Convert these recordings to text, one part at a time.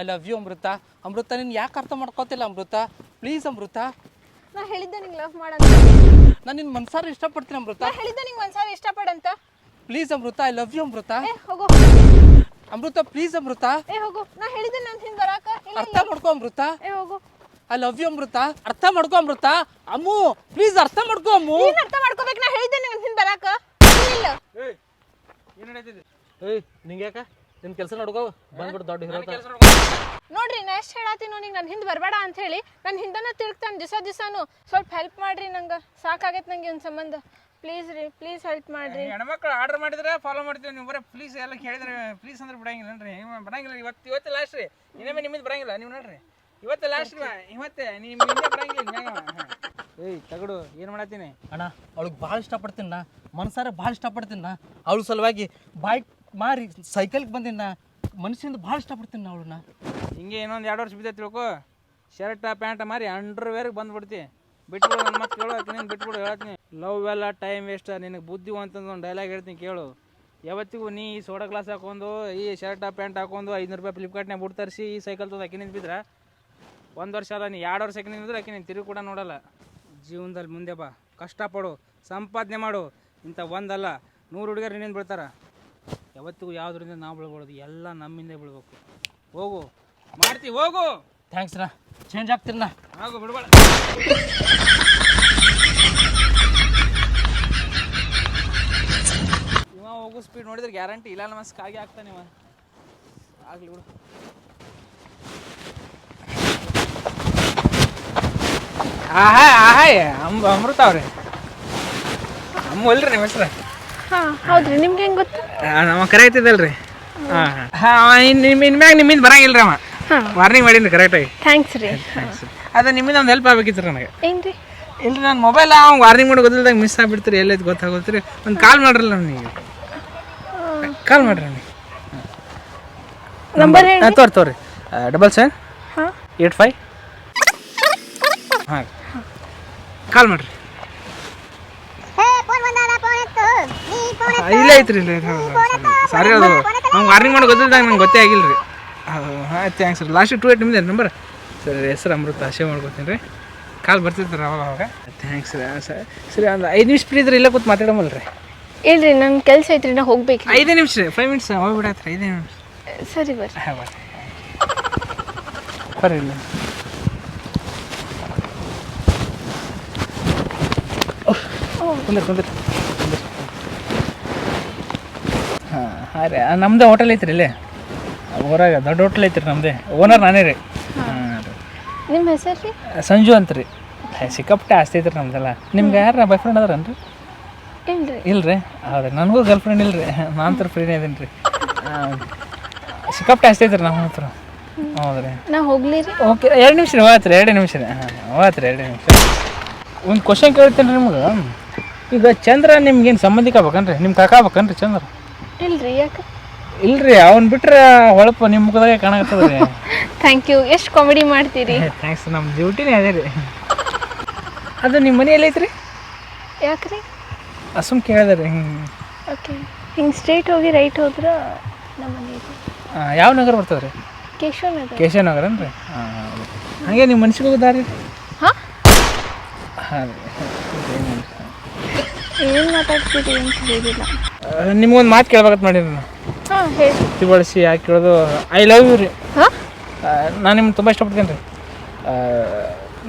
I love you Amrita. Amrita ನೀನು ಯಾಕೆ ಅರ್ಥ ಮಾಡ್ಕೋತಿಲ್ಲ ಅಮೃತ? ಪ್ಲೀಸ್ ಅಮೃತ. ನಾ ಹೇಳಿದ್ದೆ ನಿಂಗೆ ಲವ್ ಮಾಡಂತ ನಾನು ನಿನ್ನ ಮನ್ಸಾರ ಇಷ್ಟಪಡ್ತೀನಿ ಅಮೃತ. ನಾ ಹೇಳಿದ್ದೆ ನಿಂಗೆ ಒಂದ್ಸಾರಿ ಇಷ್ಟಪಡಂತ please Amrita I love you Amrita. ಏ ಹೋಗೋ. ಅಮೃತ ಪ್ಲೀಸ್ ಅಮೃತ. ಏ ಹೋಗೋ. ನಾ ಹೇಳಿದ್ದೆ ನಾನು ಹಿಂದೆ ಬರಾಕ. ಇಲ್ಲ ಅರ್ಥ ಮಾಡ್ಕೋ ಅಮೃತ. ಏ ಹೋಗೋ. I love you Amrita. ಅರ್ಥ ಮಾಡ್ಕೋ ಅಮೃತ. ಅಮ್ಮು ಪ್ಲೀಸ್ ಅರ್ಥ ಮಾಡ್ಕೋ ಅಮ್ಮು. ನೀನು ಅರ್ಥ ಮಾಡ್ಕೋಬೇಕು ನಾ ಹೇಳಿದ್ದೆ ನಿನ್ ಹಿಂದೆ ಬರಾಕ. ಇಲ್ಲ ಏನು ನಡೀತಿದೆ ಏಯ್ ನಿಂಗೆ ಯಾಕ? ನಿನ್ನ ಕೆಲಸ ನೋಡ್ಕೋ ಬಂದ್ಬಿಟ್ಟು ದೊಡ್ಡ ಹೀರೋ ನೋಡ್ರಿ ನಾ ಎಷ್ಟು ಹೇಳತ್ತೀನಿ ನಿಂಗೆ ನನ್ನ ಹಿಂದೆ ಬರಬೇಡ ಅಂತ ಹೇಳಿ ನನ್ನ ಹಿಂದನ ತಿರುಗ್ತಾನೆ ದಿವಸ ದಿವಸನು. ಸ್ವಲ್ಪ ಹೆಲ್ಪ್ ಮಾಡ್ರಿ ನಂಗೆ. ಸಾಕಾಗೈತೆ ನಂಗೆ ಇವ್ನ ಸಂಬಂಧ. ಪ್ಲೀಸ್ ರೀ ಪ್ಲೀಸ್ ಹೆಲ್ಪ್ ಮಾಡ್ರಿ. ಹೆಣ್ಮಕ್ಳು ಆರ್ಡರ್ ಮಾಡಿದ್ರೆ ಫಾಲೋ ಮಾಡ್ತೀವಿ ನೀವು. ಬರೀ ಪ್ಲೀಸ್ ಎಲ್ಲ ಕೇಳಿದ್ರೆ ಪ್ಲೀಸ್ ಅಂದ್ರೆ ಬಿಡಂಗಿಲ್ಲ ರೀ ಬರಂಗಿಲ್ಲ ಇವತ್ತು ಇವತ್ತು ಲಾಸ್ಟ್ ರೀ. ಇನ್ನೊಮ್ಮೆ ನಿಮ್ಮಿಂದ ಬರಂಗಿಲ್ಲ. ನೀವು ನೋಡ್ರಿ. ಇವತ್ತು ಲಾಸ್ಟ್ ರೀ. ಇವತ್ತೆ ನಿಮ್ಮ ಹಿಂದೆ ಬರಂಗಿಲ್ಲ. ಏಯ್ ತಗಡು. ಏನು ಮಾಡತ್ತೀನಿ? ಅಣ್ಣ ಅವಳಿಗೆ ಭಾಳ ಇಷ್ಟಪಡ್ತೀನಿ ನಾ ಮನ್ಸಾರ ಭಾಳ ಇಷ್ಟಪಡ್ತೀನಿ ನಾ ಅವಳ ಸಲುವಾಗಿ ಬೈಕ್ ಮಾರಿ ಸೈಕಲ್ಗೆ ಬಂದಿನ ಮನುಷ್ಯಂದ ಭಾಳ ಇಷ್ಟಪಡ್ತೀನಿ ನಾ ಅವಳನ್ನ. ಹಿಂಗೆ ಇನ್ನೊಂದು ಎರಡು ವರ್ಷ ಬಿದ್ದೈತಿ ತಿಳ್ಕೊ. ಶರ್ಟ, ಪ್ಯಾಂಟ್ ಮಾರಿ ಅಂಡರ್ವೇರ್ಗೆ ಬಂದ್ಬಿಡ್ತಿ. ಬಿಟ್ಬಿಡು ನನ್ನ ಮತ್ತೆ ಕೇಳು ನೀನು ಬಿಟ್ಬಿಡು ಹೇಳ್ತೀನಿ ಲವ್ ಎಲ್ಲ ಟೈಮ್ ವೇಸ್ಟ್ ನಿನಗೆ ಬುದ್ಧಿ ಅಂತಂದು ಒಂದು ಡೈಲಾಗ್ ಹೇಳ್ತೀನಿ ಕೇಳು. ಯಾವತ್ತಿಗೂ ನೀ ಈ ಸೋಡಾ ಗ್ಲಾಸ್ ಹಾಕೊಂಡು, ಈ ಶರ್ಟ, ಪ್ಯಾಂಟ್ ಹಾಕೊಂಡು ಐನೂರು ರೂಪಾಯಿ ಫ್ಲಿಪ್ಕಾರ್ಟ್ನಾಗ ಬಿಟ್ಟು ತರಿಸಿ ಈ ಸೈಕಲ್ ತಂದು ಆಕಿ ನಿಂತಿದ್ರೆ ಒಂದು ವರ್ಷ ಅಲ್ಲ ನೀ, ಎರಡು ವರ್ಷ ಆಕಿ ನಿಂತಿದ್ರೆ ತಿರುಗಿ ಕೂಡ ನೋಡಲ್ಲ. ಜೀವನದಲ್ಲಿ ಮುಂದೆ ಬಾ. ಕಷ್ಟಪಡು, ಸಂಪಾದನೆ ಮಾಡು. ಇಂಥ ಒಂದಲ್ಲ, ನೂರು ಹುಡುಗರು ನಿನ್ನ ಬೀಳ್ತಾರ. ಯಾವತ್ತಿಗೂ ಯಾವುದರಿಂದ ನಾವು ಬೀಳ್ಬಾರ್ದು ಎಲ್ಲ ನಮ್ಮಿಂದ ಬೀಳ್ಬೇಕು. ಹೋಗು. ಮಾಡ್ತಿ ಹೋಗು. ಥ್ಯಾಂಕ್ಸ್ ನಾ ಚೇಂಜ್ ಆಗ್ತೀನಿ ನಾ ಆಗು ಬಿಡ್ಬೇಡ. ಇವ ಹೋಗು ಸ್ಪೀಡ್ ನೋಡಿದ್ರೆ ಗ್ಯಾರಂಟಿ ಇಲ್ಲ ನಮ್ಮ ಆಗಿ ಆಗ್ತಾನೆ ಇವ. ಆಗ್ಲಿ ಬಿಡು. ಆಹಾ ಆಹಾಯ್. ಅಮ್ ಅಮೃತ ಅವ್ರೆ. ಅಮ್ಮ ಅಲ್ರಿ ನಿಮ್ಮ ಹೆಸ್ರು? ಹಾ ಹೌದ್ರಿ ನಿಮ್ಗೆ ಹೆಂಗೆ ಗೊತ್ತು? ಅವ ಕರೆ ಐತಿದ್ದಲ್ರಿ ಹಾಂ ಹಾಂ. ನಿಮ್ಮ ಇನ್ಮ್ಯಾಗ ನಿಮ್ಮಿಂದ ಬರಂಗಿಲ್ಲ ಅವ. ವಾರ್ನಿಂಗ್ ಮಾಡೀನಿ ಕರೆಕ್ಟಾಗಿ ಥ್ಯಾಂಕ್ಸ್ ರೀ. ಅದ ನಿಮ್ಮಿಂದ ಒಂದು ಹೆಲ್ಪ್ ಆಗ್ಬೇಕಿತ್ತು ನನಗೆ. ಏನ್ರಿ? ಇಲ್ರಿ ನನ್ನ ಮೊಬೈಲ್ ಅವ್ನು ವಾರ್ನಿಂಗ್ ಮಾಡಿ ಗೊತ್ತಿಲ್ದಾಗ ಮಿಸ್ ಆಗ್ಬಿಡ್ತೀರಿ ಎಲ್ಲೈತೆ ಗೊತ್ತಾಗೋತ್ರಿ. ಒಂದು ಕಾಲ್ ಮಾಡ್ರಲ್ಲ ನನಗೆ ಕಾಲ್ ಮಾಡ್ರಿ ನನಗೆ ನಂಬರ್ ಹೇಳಿ. ಹಾಂ ತೋರಿ ತೋರಿ ಡಬಲ್ ಸೆವೆನ್ ಹಾಂ. ಏಟ್ ಫೈವ್ ಹಾಂ. ಕಾಲ್ ಮಾಡ್ರಿ. ಇಲ್ಲ ಐತ್ರಿ ಇಲ್ಲ ಸಾರಿ ಅದು ನಂಗೆ ವಾರ್ನಿಂಗ್ ಮಾಡಿ ಗೊತ್ತಿದ್ದಾಗ ನಂಗೆ ಗೊತ್ತೇ ಆಗಿಲ್ಲ ರೀ ಹಾಂ ಥ್ಯಾಂಕ್ಸ್ ರೀ. ಲಾಸ್ಟ್ ಟು ಏಟ್ ನಿಮ್ದು ನಂಬರ್ ಸರಿ ಹೆಸರು ಅಮೃತ ಆಶೆ ಮಾಡ್ಕೊತೀನಿ ರೀ. ಕಾಲ್ ಬರ್ತಿರ್ತಾರೆ ಅವಾಗ ಅವಾಗ. ಥ್ಯಾಂಕ್ಸ್ ರೀ ಸರ್. ಸರಿ ಒಂದು ಐದು ನಿಮಿಷ ಫ್ರೀ ಇದ್ರೆ ಇಲ್ಲ ಕೂತ್ ಮಾತಾಡಮಲ್ಲ ರೀ ಇಲ್ರಿ ನನ್ನ ಕೆಲಸ ಐತ್ರಿ ನಾ ಹೋಗ್ಬೇಕು ಐದೇ ನಿಮಿಷ ರೀ ಫೈವ್ ಮಿನಿಟ್ಸ್ ಹೋಗ್ಬಿಡತ್ರಿ ಐದೇ ನಿಮಿಷ. ಸರಿ ಬರ್ರಿ. ಹಾಂ ಬರ್ರಿ. ಬರ್ರಿ ಇಲ್ಲ. ಕುಂದ್ರ ಕುಂದ್ರ. ಹಾಂ ರೀ ನಮ್ಮದೇ ಹೋಟೆಲ್ ಐತ್ರಿ ಇಲ್ಲೇ. ಊರಾಗ ದೊಡ್ಡ ಹೋಟೆಲ್ ಐತ್ರಿ ನಮ್ಮದೇ ಓನರ್ ನಾನೇ ರೀ. ಹಾಂ. ರೀ. ನಿಮ್ಮ ಹೆಸರು ರೀ? ಸಂಜು ಅಂತ ರೀ. ಸಿಕ್ಕಾಪಟ್ಟೆ ಆಸ್ತಿ ಐತ್ರಿ ನಮ್ದೆಲ್ಲ. ನಿಮ್ಗೆ ಯಾರ ಬಾಯ್ ಫ್ರೆಂಡ್ ಅದಾರನ್ರಿ? ಇಲ್ರಿ. ಇಲ್ರಿ? ಹೌದ್ರಿ ನನಗೂ ಗರ್ಲ್ ಫ್ರೆಂಡ್ ಇಲ್ರಿ ನಾನು ತರ ಫ್ರೀನೇ ಇದೀನಿ ರೀ. ಸಿಕ್ಕಾಪಟ್ಟೆ ಆಸ್ತಿ ಐತ್ರಿ ನಮ್ಮ ಹತ್ರ. ಹೌದ್ರಿ. ನಾ ಹೋಗ್ಲಿ ರೀ. ಓಕೆ ಎರಡು ನಿಮಿಷ ರೀ ಹೋಗತ್ರಿ ಎರಡು ನಿಮಿಷ ರೀ. ಹಾಂ ರೀ ಎರಡು ನಿಮಿಷ ಒಂದು ಕ್ವಶನ್ ಕೇಳ್ತೀನಿ ರೀ ನಿಮ್ಗೆ. ಈಗ ಚಂದ್ರ ನಿಮ್ಗೇನು ಸಂಬಂಧಿಕ ಆಗ್ಬೇಕನ್ರಿ? ನಿಮ್ಮ ಕಾಕ ಆಗ್ಬೇಕನ್ರಿ ಚಂದ್ರ? ಇಲ್ರಿ ಯಾಕೆ? ಇಲ್ರಿ ಅವ್ನು ಬಿಟ್ರೆ ಹೊಳಪು ನಿಮ್ಮ ಮುಖದಾಗೆ ಕಾಣಕತ್ತದ ರೀ ಥ್ಯಾಂಕ್ ಯು ಎಷ್ಟು ಕಾಮಿಡಿ ಮಾಡ್ತೀರಿ? ಥ್ಯಾಂಕ್ಸ್ ನಮ್ಮ ಡ್ಯೂಟಿನೇ ಅದೇ ರೀ. ಅದು ನಿಮ್ಮ ಮನೆ ಎಲ್ಲೈತ್ರಿ ಯಾಕ್ರಿ? ಅಸುಮ್ ಕೇಳಿದೆ ರೀ ಹಿಂಗೆ ಓಕೆ ಹಿಂಗೆ ಸ್ಟ್ರೇಟ್ ಹೋಗಿ ರೈಟ್ ಹೋದ್ರೆ ನಮ್ಮ ಮನೆ ಇದೆ ಯಾವ ನಗರ ಬರ್ತದೆ ರೀ ಕೇಶವ ನಗರ. ಕೇಶವ ನಗರ ಅನ್ರಿ ಹಾಂ ಹಾಗೆ ನಿಮ್ಮ ಮನ್ಸಿಗೆ ಹೋಗೋ ದಾರಿ? ಹಾಂ? ಹಾಂ ರೀ ಏನು ಮಾತಾಡ್ತೀರಿ ಅಂತ ಹೇಳಿಲ್ಲ. ನಿಮ್ಗೊಂದು ಮಾತು ಕೇಳ್ಬೇಕಂತ ಮಾಡಿದ್ರು ನಾನು ಹಾಂ ಹೇಳಿ. ತಿಳುವಳಿಸಿ ಯಾಕೆ ಕೇಳೋದು? ಐ ಲವ್ ಯು ರೀ. ಹಾಂ? ನಾನು ನಿಮ್ಗೆ ತುಂಬ ಇಷ್ಟಪಡ್ತೀನಿ ರೀ.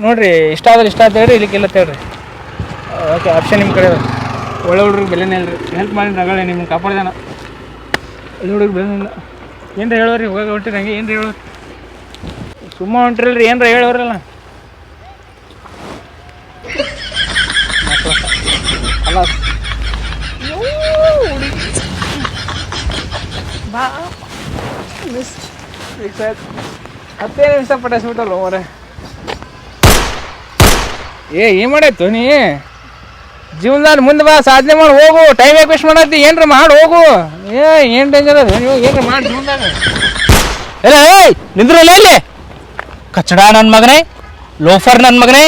ನೋಡಿರಿ ಇಷ್ಟ ಆದ್ರೆ ಇಷ್ಟ ಅಂತ ಹೇಳ್ರಿ ಇಲ್ಲಿಕ್ಕೆಲ್ಲ ಹೇಳ್ರಿ. ಓಕೆ ಆಪ್ಷನ್ ನಿಮ್ಮ ಕಡೆ. ಒಳ್ಳೆ ಹುಡುಗ್ರಿಗೆ ಬೆಲೆನೇ ಇಲ್ಲ ರೀ. ಹೆಲ್ಪ್ ಮಾಡಿ ರಗಳೆ ನಿಮ್ಗೆ ಕಾಪಾಡ್ದಾನ. ಒಳ್ಳೆ ಹುಡುಗ್ರಿಗೆ ಬೆಲೆ ಇಲ್ಲ. ಏನ್ರ ಹೇಳೋರಿ ಹೋಗಿ ಹೊಂಟಿರಿ ಹಂಗೆ ಏನ್ರ ಹೇಳೋರಿ. ಸುಮ್ಮ ಹೊಂಟ್ರಿಲ್ರಿ ಏನ್ರ ಹೇಳೋರಲ್ಲ. ಅಲ್ಲ ಬಾ ಮಿಸ್ ಏ ಮಾಡಾಯ್ತು ನೀ? ಜೀವನದಲ್ಲಿ ಮುಂದೆ ಬಾ, ಸಾಧನೆ ಮಾಡಿ, ಹೋಗು. ಟೈಮ್ ಯಾಕೆ ವೇಸ್ಟ್ ಮಾಡತ್ತಿ, ಏನ್ರ ಮಾಡಿ, ಹೋಗು. ಏ, ಏನು ಡೇಂಜರ್ ಅದು? ಏನ್ರ ಮಾಡಿ ಜೀವನದಾಗ? ಎಲ್ಲ, ಏಯ್, ನಿಂದ್ರಲ್ಲ ಇಲ್ಲಿ? ಕಚಡ ನನ್ನ ಮಗನೇ, ಲೋಫರ್ ನನ್ನ ಮಗನೇ,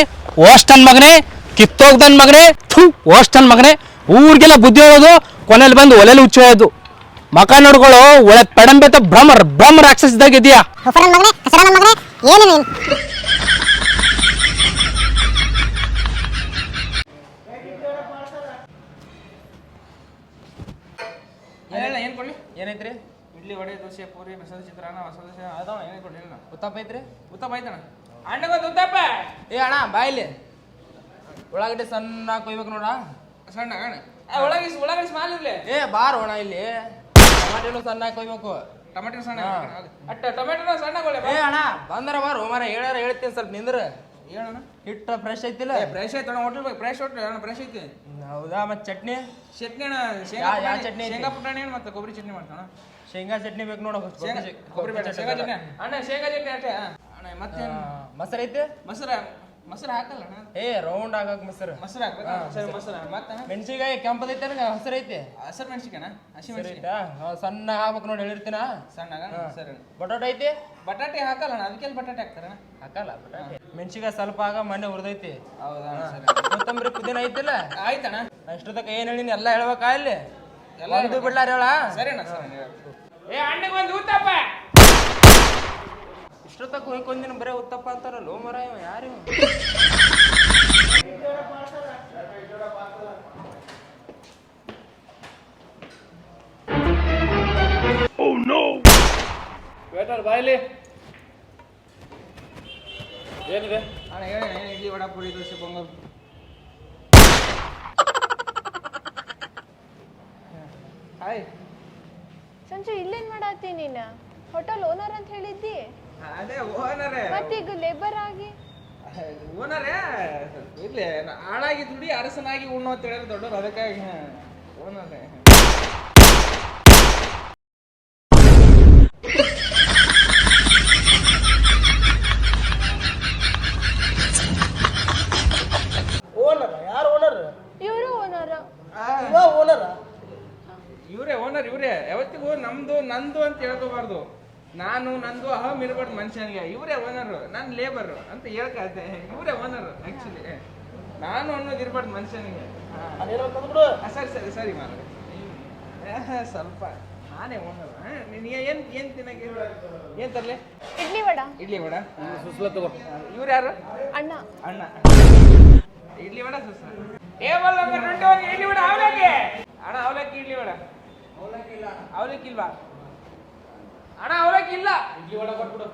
ಓಸ್ಟ್ ನನ್ನ ಮಗನೇ ಕಿತ್ತೋಗ್ ನನ್ನ ಮಗನೇ ಥೂ ಓಸ್ಟ್ ನನ್ನ ಮಗನೇ. ಊರಿಗೆಲ್ಲ ಬುದ್ಧಿ ಹೇಳೋದು ಕೊನೆಯಲ್ಲಿ ಬಂದು ಒಲೆಯಲ್ಲಿ ಹುಚ್ಚೋದು ಮಕ ನೋಡ್ಗಳು ಒಳ್ಳೆ ಪೆಡಂಬೆತ ಭ್ರಮರ್ ಬ್ರಹ್ಮ ಇದ್ದಾಗ ಇದೆಯಾ? ಏನು ನೀನು? ಕೊಡ್ಲಿ? ಏನೈತ್ರಿ? ಇಡ್ಲಿ ವಡೆ ದೋಸೆ ಪೂರಿ ಮಸಾಲೆ ಚಿತ್ರಾನ್ನ ಮಸಾಲೆ ದೋಸೆ ಅದಾವ ಏನೇ ಕೊಡ್ಲಿ? ಉತ್ತಪ್ಪ ಐತ್ರಿ? ಉತ್ತಪ್ಪ ಐತಣ್ಣ. ಅಣ್ಣಗೊಂದು ಉತ್ತಪ್ಪ! ಏ ಅಣ್ಣ ಬಾಯಿಲಿ ಉಳ್ಳಾಗಡ್ಡಿ ಸಣ್ಣ ಕೊಯ್ಬೇಕು ನೋಡ. ಸಣ್ಣ ಅಣ್ಣ ಒಳಗಿಸ್ ಒಳಗಿಸ್ ಮಾಲ್ ಇರ್ಲಿ. ಏ ಬಾರ್ ಅಣ್ಣ ಇಲ್ಲಿ. ಟಮಾಟಿನು ಸಣ್ಣ ಕೊಯ್ಬೇಕು. ಟೊಮೆಟೊ ಸಣ್ಣ ಅಟ್ಟ ಟೊಮೆಟೊ ಸಣ್ಣ ಏ ಅಣ್ಣ ಬಂದ್ರೆ ಬಾರು ಮಾರ ಹೇಳ್ಯಾರ ಹೇಳ್ತೀನಿ ಸ್ವಲ್ಪ ನಿಂದ್ರ. ಹೇಳಣ್ಣ ಹಿಟ್ಟ ಫ್ರೆಶ್ ಐತಿಲ್ಲ. ಫ್ರೆಶ್ ಐತೆ ಅಣ್ಣ ಹೋಟೆಲ್ ಫ್ರೆಶ್ ಹೋಟ್ಲ್ ಅಣ್ಣ ಫ್ರೆಶ್ ಐತಿ. ಹೌದಾ ಮತ್ತೆ ಚಟ್ನಿ? ಚಟ್ನಿ ಅಣ್ಣ ಶೇಂಗಾ ಯಾ- ಯಾ ಚಟ್ನಿ ಶೇಂಗಾ ಪುಟಾಣಿ ಏನು ಮತ್ತೆ ಕೊಬ್ಬರಿ ಚಟ್ನಿ ಮಾಡ್ತಾಣ ಶೇಂಗಾ ಚಟ್ನಿ ಬೇಕು ನೋಡು ಕೊಬ್ಬರಿ ಶೇಂಗಾ ಚಟ್ನಿ ಅಣ್ಣ ಶೇಂಗಾ ಚಟ್ನಿ ಅಷ್ಟೇ ಅಣ್ಣ ಮತ್ತೆ ಮೊಸರು ಐತಿ ಮೊಸರ. ಮೊಸರು ಹಾಕಲ್ಲ ಅಣ್ಣ ಏ ರೌಂಡ್ ಆಗಕ್ ಮೊಸರು. ಮೊಸರು ಹಾಕ್ಬೇಕು? ಸರಿ ಮೊಸರು. ಮತ್ತೆ ಮೆಣಸಿನ್ಕಾಯಿ ಕೆಂಪದೈತೆ ಹಸಿರು ಐತಿ. ಹಸಿರು ಮೆಣಸಿಕಾನ ಹಸಿ ಸರಿ ಮೆಣಸಿಕಾಯಿ ಐತಾ ಸಣ್ಣ ಹಾಕ್ಬೇಕು ನೋಡಿ ಹೇಳಿರ್ತೀನ? ಸಣ್ಣ ಸರಿ. ಬಟಾಟೆ ಐತಿ? ಬಟಾಟೆ ಹಾಕಲ್ಲ ಅಣ್ಣ ಅದಕ್ಕೆಲ್ಲಿ ಬಟಾಟೆ ಹಾಕ್ತಾರಣ ಹಾಕಲ್ಲ ಬಟಾಟೆ. ಮೆಣಸಿನ್ಕಾಯಿ ಸ್ವಲ್ಪ ಆಗ ಮಣ್ಣೆ ಹುರಿದೈತಿ. ಹೌದಾ ಕೊತ್ತಂಬರಿ ಪುದೀನ ಐತಿಲ್ಲ? ಆಯ್ತಣ್ಣ. ಇಷ್ಟೊತ್ತಕ ಏನ್ ಹೇಳಿನಿ ಎಲ್ಲ ಹೇಳ್ಬೇಕಾ ಇಲ್ಲಿ? ಎಲ್ಲ ಇದು ಬಿಡ್ಲಾರ ಹೇಳ ಸರಿ. ಏ ಅಣ್ಣಗೆ ಒಂದು ಊತಪ್ಪ. ಇಷ್ಟೊತ್ತಕ ಹೋಯ್ಕೊಂದಿನ ಬರೇ ಉತ್ತಪ್ಪ ಅಂತಾರಲ್ಲ ಮರ ಇವ? ಯಾರು? ವೇಟರ್ ಬಾಯ್ಲಿ. ಏನಿದೆ? ಅಣ್ಣ ಹೇಳಿ ಏನು ಇಡ್ಲಿ ವಡ ಪುರಿ ದೋಸೆ ಪೊಂಗಲ್. ಹಾಯ್ ಸಂಜು ಇಲ್ಲೇನ್ ಮಾಡತ್ತಿ ನೀನು? ಹೋಟೆಲ್ ಓನರ್ ಅಂತ ಹೇಳಿದ್ದಿ? ಅದೇ ಓನರೇ ಮತ್ತೀಗ ಲೇಬರ್ ಆಗಿ? ಓನರೇ ಇಲ್ಲಿ ಆಳಾಗಿ ದುಡಿ ಅರಸನಾಗಿ ಉಣ್ಣು ಅಂತ ಹೇಳಿದ್ರೆ ದೊಡ್ಡವರು ಅದಕ್ಕಾಗಿ ಓನರೇ ಓನರ್ ಯಾರು ಓನರ್ ಇವರು ಓನರ್ ಓನರ್ ಇವರೇ ಓನರ್ ಇವರೇ. ಯಾವತ್ತಿಗೂ ನಮ್ದು ನಂದು ಅಂತ ಹೇಳ್ಕೋಬಾರ್ದು. ನಾನು ನಂದು ಅಹಂ ಇರ್ಬಾರ್ದು ಮನುಷ್ಯನಿಗೆ ಇವರೇ ಓನರು ನಾನು ಲೇಬರ್ ಅಂತ ಹೇಳ್ಕತ್ತೆ ಇವರೇ ಓನರ್ ಆಕ್ಚುಲಿ ನಾನು ಅನ್ನೋದು ಇರ್ಬಾರ್ದು ಮನುಷ್ಯನಿಗೆ. ಆ, ಸರಿ ಸರಿ ಸರಿ ಮಾರ ಸ್ವಲ್ಪ. ನಾನೇ ಓನರ್ ನಿನಗೆ ಏನು ಏನು ತಿನ್ನಕ್ಕೆ? ಏನು ತರ್ಲಿ? ಇಡ್ಲಿ ವಡ. ಇಡ್ಲಿ ವಡ? ಸುಸ್ಲ ತಗೋ. ಇವ್ರು ಯಾರು? ಅಣ್ಣ. ಅಣ್ಣ. Idli vada ಸುಸ್ಲ. Table number twenty one idli vada ಅವಲಕ್ಕಿ. ಅಣ್ಣ ಅವಲಕ್ಕಿ ಇಡ್ಲಿ ವಡ. ಅವಲಕ್ಕಿ ಇಲ್ಲ. ಅವಲಕ್ಕಿ ಇಲ್ಲ ಇಡ್ಲಿ ವಡ ಕೊಟ್ಬಿಡು.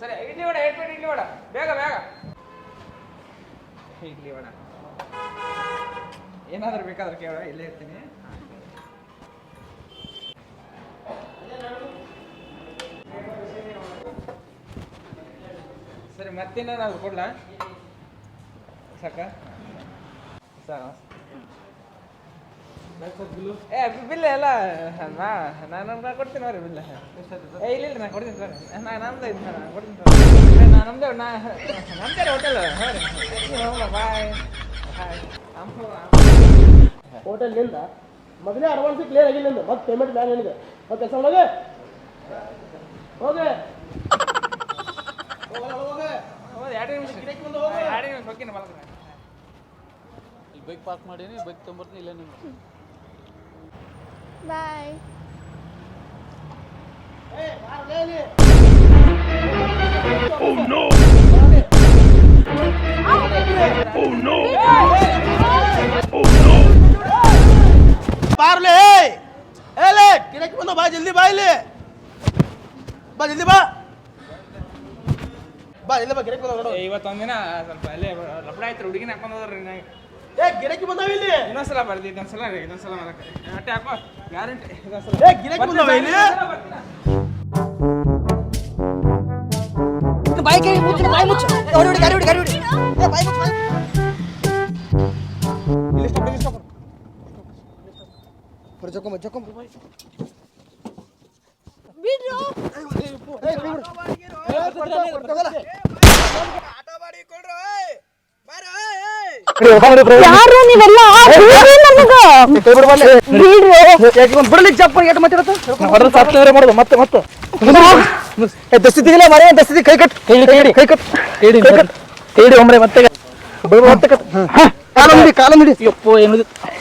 ಸರಿ, ಇಡ್ಲಿ ವಡ ಏಟ್ ಇಡ್ಲಿ ವಡ. ಬೇಗ ಬೇಗ. ಇಡ್ಲಿ ವಡ. ಏನಾದರೂ ಬೇಕಾದ್ರೆ ಕೇಳ, ಇಲ್ಲೇ ಇರ್ತೀನಿ. ಸರಿ ಮತ್ತೇನಾದ್ರು ಕೊಡ್ಲಾ? ಸಾಕ? ಸಾಕ ಬಿಲ್ ಎಲ್ಲ ನಾ ನಾನು ಕೊಡ್ತೀನಿ ಅವ್ರಿ ಬಿಲ್. ಏ ಇಲ್ಲ ಇಲ್ಲ ನಾ ಕೊಡ್ತೀನಿ ಸರ್ ನಾ ನಮ್ದು ಇದು ನಾನು ಕೊಡ್ತೀನಿ ಸರ್ ನಾ ನಮ್ದು ನಾ ನಮ್ದೇ ಹೋಟೆಲ್ ಹಾಂ ರೀ ಬಾಯ್ ಹಾಯ್ ಹೋಟೆಲ್ನಿಂದ ಮೊದಲೇ ಅಡ್ವಾನ್ಸ್ ಕ್ಲಿಯರ್ ಆಗಿಲ್ಲ ನಿಂದು. ಮತ್ತೆ ಪೇಮೆಂಟ್ ಬ್ಯಾನ್ ಏನಿದೆ ಮತ್ತೆ ಕೆಲಸ ಒಳಗೆ ಹೋಗೆ. ಎರಡು ನಿಮಿಷ. ಎರಡು ನಿಮಿಷ ಹೋಗ್ತೀನಿ ಇಲ್ಲಿ ಬೈಕ್ ಪಾರ್ಕ್ ಮಾಡೀನಿ ಬೈಕ್ ತೊಂಬರ್ತೀನಿ ಇಲ್ಲ ನಿಮ್ಮ ಬಾಯ್ ಬಾರ್ಲೆ ಏಲೆ ಗಿರಕ್ಕೆ ಬಂದು ಬಾ ಜಲ್ದಿ ಬಾ ಇಲ್ಲಿ ಬಾ ಜಲ್ದಿ ಬಾ ಬಾ ಇಲ್ಲ ಬಾ ಗಿರಕ್ಕೆ ಬಂದ ಏ, ಇವತ್ತೊಂದಿನ ಸ್ವಲ್ಪ ಅಲ್ಲೇ ಲಪಡ ಆಯ್ತು ಹುಡುಗಿನ ಹಾಕೊಂಡು ಹೋದ್ರಿ ನಂಗೆ ಏ ಗಿರಕಿ ಬಂದಾವ ಇಲ್ಲಿ. ಇನ್ನೊಂದ್ಸಲ ಬರ್ದಿ ಇನ್ನೊಂದ್ಸಲ ಇನ್ನೊಂದ್ಸಲ ಮಾಡಕ್ಕೆ ಅಟ್ಟೆ ಹಾಕೋ ಗ್ಯಾರಂಟಿ. ಇನ್ನೊಂದ್ಸಲ. ಏ ಬಾಡಿ ಬಂದಾವ ಇಲ್ಲಿ. ಯಾರು ನೀವೆಲ್ಲ ಬಿಡ್ಲಿ ಚಪ್ಪ ಎಷ್ಟು ಮಾತಾಡತ್ತ ಮಾಡೋದು ಮತ್ತೆ ಮತ್ತೆ. ದಸ್ತಿದಿಲ್ಲ ಮರೆ ದಸ್ತಿ ಕೈ ಕಟ್. ಕೈ ಕೈ ಕೈ ಕಟ್ ಕೈ ಕಟ್. ಮತ್ತೆ ಕಟ್. ಕಾಲ ಹಿಡಿ ಕಾಲ ಯಪ್ಪೋ ಏನು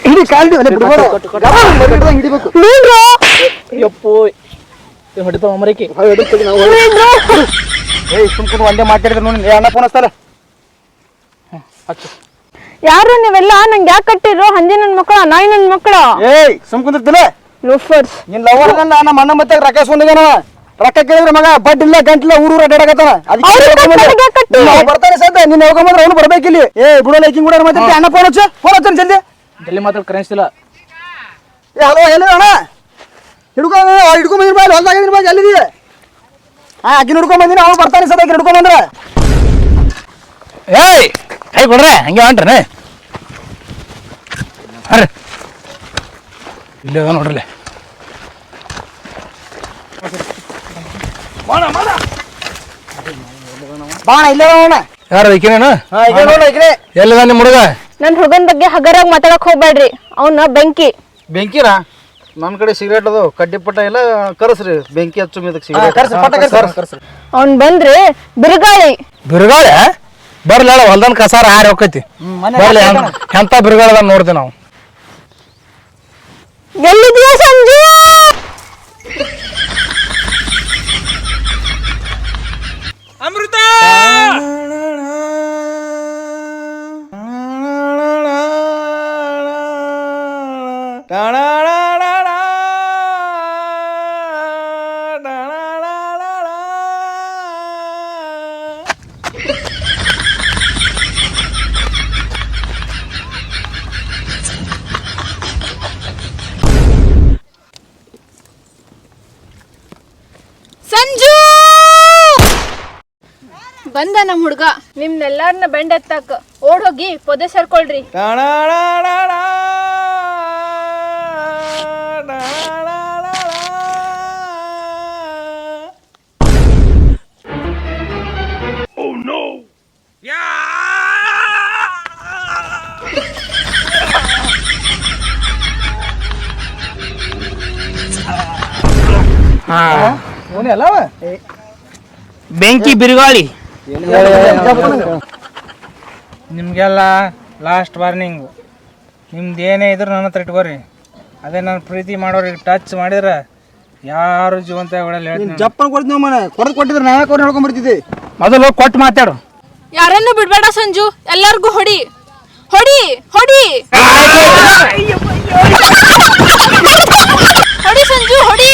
ಹಿಡಿ ಕಾಲ ಹಿಡಿ ಅಲ್ಲೇ ಬಿಡ್ಬೇಡ ಹಿಡಿಬೇಕು? ಯಪ್ಪು ಹೊಡಿತಾವ ಸುಮ್ಕೊಂಡು ಒಂದೇ ಮಾತಾಡಿದ್ರೆ ನೋಡಿ ಅಣ್ಣ ಫೋನ್ ಹಚ್ತಾರ. ಯಾರು ನೀವೆಲ್ಲ ನಂಗೆ ಯಾಕೆ ಕಟ್ಟಿರೋ? ಹಂದಿ ನನ್ನ ಮಕ್ಕಳ ನಾಯಿ ನನ್ನ ಮಕ್ಕಳ ಏಯ್ ಸುಮ್ ಕುಂದಿರ್ತಿಲ್ಲ ಲೋಫರ್ಸ್. ನಿನ್ ಲವರ್ ನಮ್ಮ ಅಣ್ಣ ಮತ್ತೆ ರಕೇಶ್ ಇಸ್ಕೊಂಡಿದ್ದಾನ ರೊಕ್ಕ ಕೇಳಿದ್ರೆ ಮಗ ಇಲ್ಲ ಗಂಟ್ಲ ಊರು ಅಡ್ಡಾಡಕತ್ತಾನ? ಅವ್ರಿಗೆ ಕಟ್ಟೋರಿಗೆ ಕಟ್ಟಿ. ಬರ್ತಾನೆ ಸದ್ದ ನಿನ್ನ ಹೋಗಂದ್ರೆ ಅವನು ಬರ್ಬೇಕಿಲ್ಲಿ ಏ ಬಿಡೋ ಲೈಕಿಂಗ್ ಕೂಡ ಮಾತಾಡ್ತೀನಿ ಅಣ್ಣ ಫೋನ್ ಹಚ್ಚ ಫೋನ್ ಹಚ್ಚ ಜಲ್ದಿ. ಜಲ್ದಿ ಮಾತ್ರ ಕರೆನ್ಸಿಲ್ಲ ಏ ಹಲೋ ಎಲ್ಲಿ ಅಣ್ಣ? ಹಿಡ್ಕೊ ಹಿಡ್ಕೊಂಡ್ ಬಂದಿರ್ಬಾ ಹೊಲ್ದಾಗ ಬಾಯ್ ಎಲ್ಲಿದಿ ಹಾ ಆಕಿನ ಹಿಡ್ಕೊಂಡ್ ಬಂದಿನಿ ಅವ್ನು ಬರ್ತಾನೆ ಸದ್ಯ ಹಿಡ್ಕೊಂಡ್ ಬಂದ್ರ. ಏಯ್ ಕೈ ಕೊಡ್ರೆ ಹಂಗೆ ಹೊಂಟ್ರನೆ? ಅರೆ. ಇಲ್ಲೇ ಅದ ನೋಡ್ರಲ್ಲ. ಬಾಣ ಇಲ್ಲೇ ಯಾರು ಈಕಿನೇನು? ಹಾ ಎಲ್ಲಿದ ನಿಮ್ಮ ಹುಡುಗ? ನನ್ನ ಹುಡುಗನ ಬಗ್ಗೆ ಹಗರಾಗಿ ಮಾತಾಡಕ್ ಹೋಗ್ಬೇಡ್ರಿ. ಅವನ ಬೆಂಕಿ. ಬೆಂಕಿರ ನನ್ನ ಕಡೆ ಸಿಗರೇಟ್ ಅದು ಕಡ್ಡಿ ಪಟ್ಟ ಎಲ್ಲ ಕರ್ಸ್ರಿ. ಬೆಂಕಿ ಹಚ್ಚು ಇದಕ್ಕೆ ಕರ್ಸಿ. ಅವ್ನ್ ಬಂದ್ರೆ ಬಿರುಗಾಳಿ. ಬಿರುಗಾಳೆ ಬರ್ಲಿ ಹೇಳ ಹೊಲ್ದನ್ ಕಸಾರ ಹಾರಿ ಹೋಕೈತಿ ಬರ್ಲಿ ಎಂತ ಬಿರುಗಾಳ ನೋಡ್ತೀವಿ ನಾವು. ಎಲ್ಲಿದ್ಯಾ ಸಂಜು? ಸಂಜು ಬಂದ ನಮ್ ಹುಡ್ಗ. ನಿಮ್ನೆಲ್ಲಾರನ್ನ ಬೆಂಡ್ ಎತ್ತಾಕ ಓಡ್ ಹೋಗಿ ಪೊದೆ ಸೇರ್ಕೊಳ್ರಿ. ಅಲ್ಲವ ಬೆಂಕಿ ಬಿರುಗಾಳಿ ನಿಮಗೆಲ್ಲ ಲಾಸ್ಟ್ ವಾರ್ನಿಂಗ್ ನಿಮ್ದು ಏನೇ ಇದ್ರು ನನ್ನ ಹತ್ರ ಇಟ್ಕೋರಿ ಅದೇ ನಾನು ಪ್ರೀತಿ ಮಾಡೋರಿಗೆ ಟಚ್ ಮಾಡಿದ್ರೆ ಯಾರು ಜೀವಂತ ಒಳಗೆ ಹೇಳ್ತೀನಿ ಜಪ್ಪನ್ ಕೊಡ್ತೀವಿ ಮನೆ ಕೊಡದ್ ಕೊಟ್ಟಿದ್ರೆ ಮೊದಲು ಕೊಟ್ಟು ಮಾತಾಡು ಯಾರನ್ನು ಬಿಡ್ಬೇಡ ಸಂಜು ಎಲ್ಲರಿಗೂ ಹೊಡಿ ಹೊಡಿ ಹೊಡಿ ಹೊಡಿ ಸಂಜು ಹೊಡಿ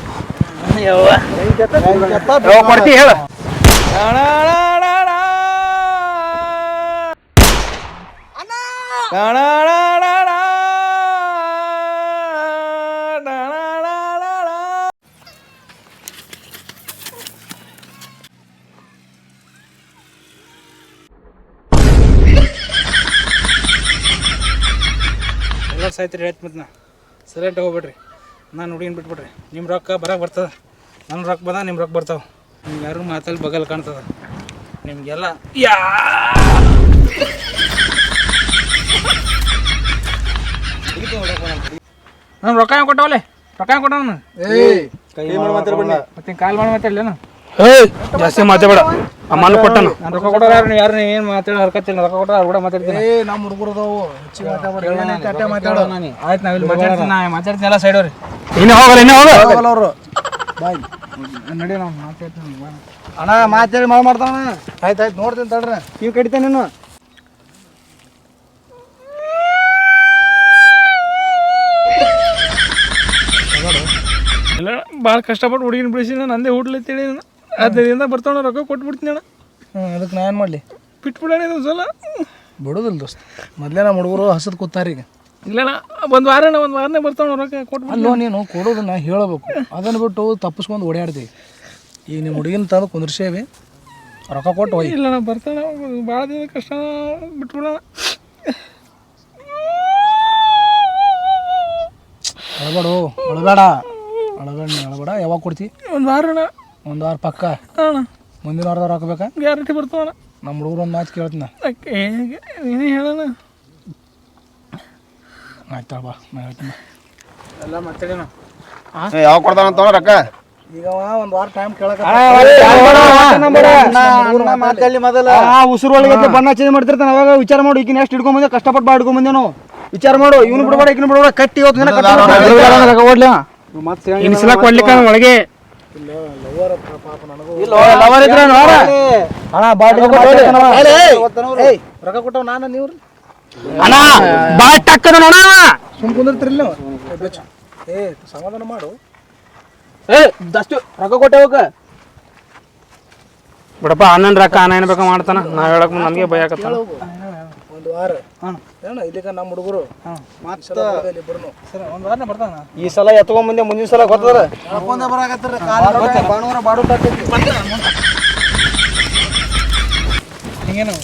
ಕೊಡ್ತಿ ಹೇಳು ಎಲ್ಲ ಸಾಯ್ತಿರಿ ಹೇಳ್ತು ಮತ್ತೆ ನಾ. ಹೋಗ್ಬಿಡ್ರಿ ನಾನು ಹುಡುಗಿನ ಬಿಟ್ಬಿಡ್ರಿ. ನಿಮ್ಮ ರೊಕ್ಕ ಬರಕ್ಕೆ ಬರ್ತದ. ನನ್ನ ರೊಕ್ಕ ಬಂದ ನಿಮ್ಮ ರೊಕ್ಕ ಬರ್ತಾವೆ. ನಿಮ್ಗೆ ಯಾರು ಮಾತಲ್ಲಿ ಬಗಲ್ ಕಾಣ್ತದ. ನಿಮಗೆಲ್ಲ ಯಾ ನಾನು ರೊಕ್ಕ ಹೆಂಗೆ ಕೊಟ್ಟವಲೆ? ರೊಕ್ಕ ಕೊಟ್ಟ ಮಾತಾಡ್ಬೇಡ. ಮತ್ತೆ ಕಾಲ್ ಮಾಡಿ ಮಾತಾಡ್ಲೇನು? ಏಯ್ ಜಾಸ್ತಿ ಮಾತಾಡ ಅಮ್ಮನ ಕೊಟ್ಟನ. ನಾನು ರೊಕ್ಕ ಕೊಡೋರು ಯಾರು ಯಾರು ಏನು ಮಾತಾಡೋ ಹರ್ಕತ್ತಿಲ್ಲ. ರೊಕ್ಕ ಕೊಟ್ಟಾರ ಅವ್ರು ಕೂಡ ಮಾತಾಡ್ತೀನಿ. ಏ ನಮ್ಮ ಹುಡುಗರು ಅದಾವು. ಹೆಚ್ಚಿಗೆ ಮಾತಾಡ್ಬೇಡ. ಮಾತಾಡೋ. ಆಯ್ತು ನಾವಿಲ್ಲಿ ಮಾತಾಡ್ತೀನಿ. ನಾ ಮಾತಾಡ್ತೀನಿ ಎಲ್ಲ ಸೈಡ್ ಅವ್ರಿ ಇನ್ನೇ ಹೋಗಲ್ಲ ಇನ್ನೇ ಹೋಗಲ್ಲ. ಅವರು. ಬಾಯ್. ನಡಿ ನಾವು ಮಾತಾಡ್ತೀನಿ. ಅಣ್ಣ ಮಾತಾಡಿ ಮಳೆ ಮಾಡ್ತಾನ ಆಯ್ತು ಆಯ್ತು ನೋಡ್ತೀನಿ ತಡ್ರಿ. ನೀವು ಕಡಿತಾನೆ ನೀನು ಭಾಳ ಕಷ್ಟಪಟ್ಟು ಹುಡುಗಿನ ಬಿಡಿಸಿ ನಂದೇ ಹುಡ್ಲತ್ತೇಳಿ ಅದರಿಂದ ಬರ್ತಾವಣ ರೊಕ್ಕ ಕೊಟ್ಬಿಡ್ತೀನಿ ಅಣ್ಣ. ಹ್ಞೂ ಅದಕ್ಕೆ ನಾ ಏನು ಮಾಡಲಿ? ಬಿಟ್ಬಿಡೋಣ ಇದು ಸಲ ಬಿಡೋದಿಲ್ಲ ದೋಸ್ತ. ಮೊದಲೇ ನಮ್ಮ ಹುಡುಗರು ಹಸದ್ ಕೂತಾರ ಈಗ. ಇಲ್ಲಣ್ಣ ಒಂದು ವಾರನ ಒಂದು ವಾರನೇ ಬರ್ತಾವಣ ರೊಕ್ಕ ಕೊಟ್ಟು ಅಲ್ಲೋ ನೀನು ಕೊಡೋದನ್ನ ಹೇಳಬೇಕು. ಅದನ್ನು ಬಿಟ್ಟು ತಪ್ಪಿಸ್ಕೊಂಡು ಓಡಾಡ್ತೀವಿ ಈಗ ನಿಮ್ಮ ಹುಡುಗಿನ ತಂದು ಕುಂದ್ರಸೇವಿ. ರೊಕ್ಕ ಕೊಟ್ಟು ಹೋಯ್. ಇಲ್ಲಣ್ಣ ಬರ್ತಾನ ಭಾಳ ದಿನ ಕಷ್ಟ ಬಿಟ್ಬಿಡೋಣ. ಅಳಬೇಡು ಅಳಬೇಡ. ಅಳಬೇಡ ಅಳಬೇಡ. ಯಾವಾಗ ಕೊಡ್ತಿ? ಒಂದು ವಾರ ಅಣ್ಣ. ಒಂದು ವಾರ ಪಕ್ಕ ಮುಂದಿನ ವಾರದವ್ರು ಹಾಕ್ಬೇಕಾ ಗ್ಯಾರಂಟಿ ಬರ್ತಾವಣ್ಣ ನಮ್ಮ ಹುಡುಗರು ಒಂದು ಮಾತು ಕೇಳ್ತೀನಿ ಏನೇ ಹೇಳೋಣ ಆಯ್ತು ಬಾ ನಾ ಹೇಳ್ತೀನಿ ಎಲ್ಲ ಮಾತಾಡೋಣ ಯಾವ ಕೊಡ್ತಾನಂತ ರೊಕ್ಕ ಈಗ ಒಂದು ವಾರ ಟೈಮ್ ಕೇಳಕ ಮಾತಾಡಿ ಮೊದಲ ಉಸಿರು ಒಳಗೆ ಬಣ್ಣ ಚೇಂಜ್ ಮಾಡ್ತಿರ್ತಾನೆ ಅವಾಗ ವಿಚಾರ ಮಾಡು ಈಗಿನ ಎಷ್ಟು ಹಿಡ್ಕೊಂಡ್ ಬಂದೆ ಕಷ್ಟಪಟ್ಟು ಬಾ ಹಿಡ್ಕೊಂಡ್ ಬಂದೆ ನಾವು ವಿಚಾರ ಮಾಡು ಇವನು ಬಿಡಬೇಡ ಈಗಿನ ಬಿಡಬೇಡ ಕಟ್ಟಿ ಇನ್ನು ಸಲ ಕೊಡ್ಲಿಕ್ಕೆ ಒಳಗೆ ಲವರ್ ಇದ್ರೆ ನೋಡ ಅಣ್ಣ ಬಾಡಿ ರೊಕ್ಕ ಕೊಟ್ಟವ್ ನಾನು ಅಣ್ಣ ಬಾಳ ಟಕ್ಕದ ನೋಡ ಸುಮ್ ಏ, ಸಮಾಧಾನ ಮಾಡು. ಏ ದಷ್ಟು ರೊಕ್ಕ ಕೊಟ್ಟೆ ಹೋಗ. ಬಿಡಪ್ಪ ಅಣ್ಣನ ರೊಕ್ಕ ಅಣ್ಣ ಏನ್ ಬೇಕಾ ಮಾಡ್ತಾನ. ನಾವ್ ಹೇಳಕ್ ನನ್ಗೆ ನಮ್ಗೆ ಭಯ ಆಗತ್ತ ಒಂದು ವಾರ. ಏನ ಇಲ್ಲಿಗ ನಮ್ಮ ಹುಡುಗರು ಸರ್ ಒಂದು ವಾರನೇ ಬರ್ತಾನ? ಈ ಸಲ ಎತ್ಕೊಂಡ್ ಬಂದೆ ಮುಂದಿನ ಸಲ ಗೊತ್ತದ? ಭಾನುವಾರ ಬಾಡು ಹಿಂಗೇನು?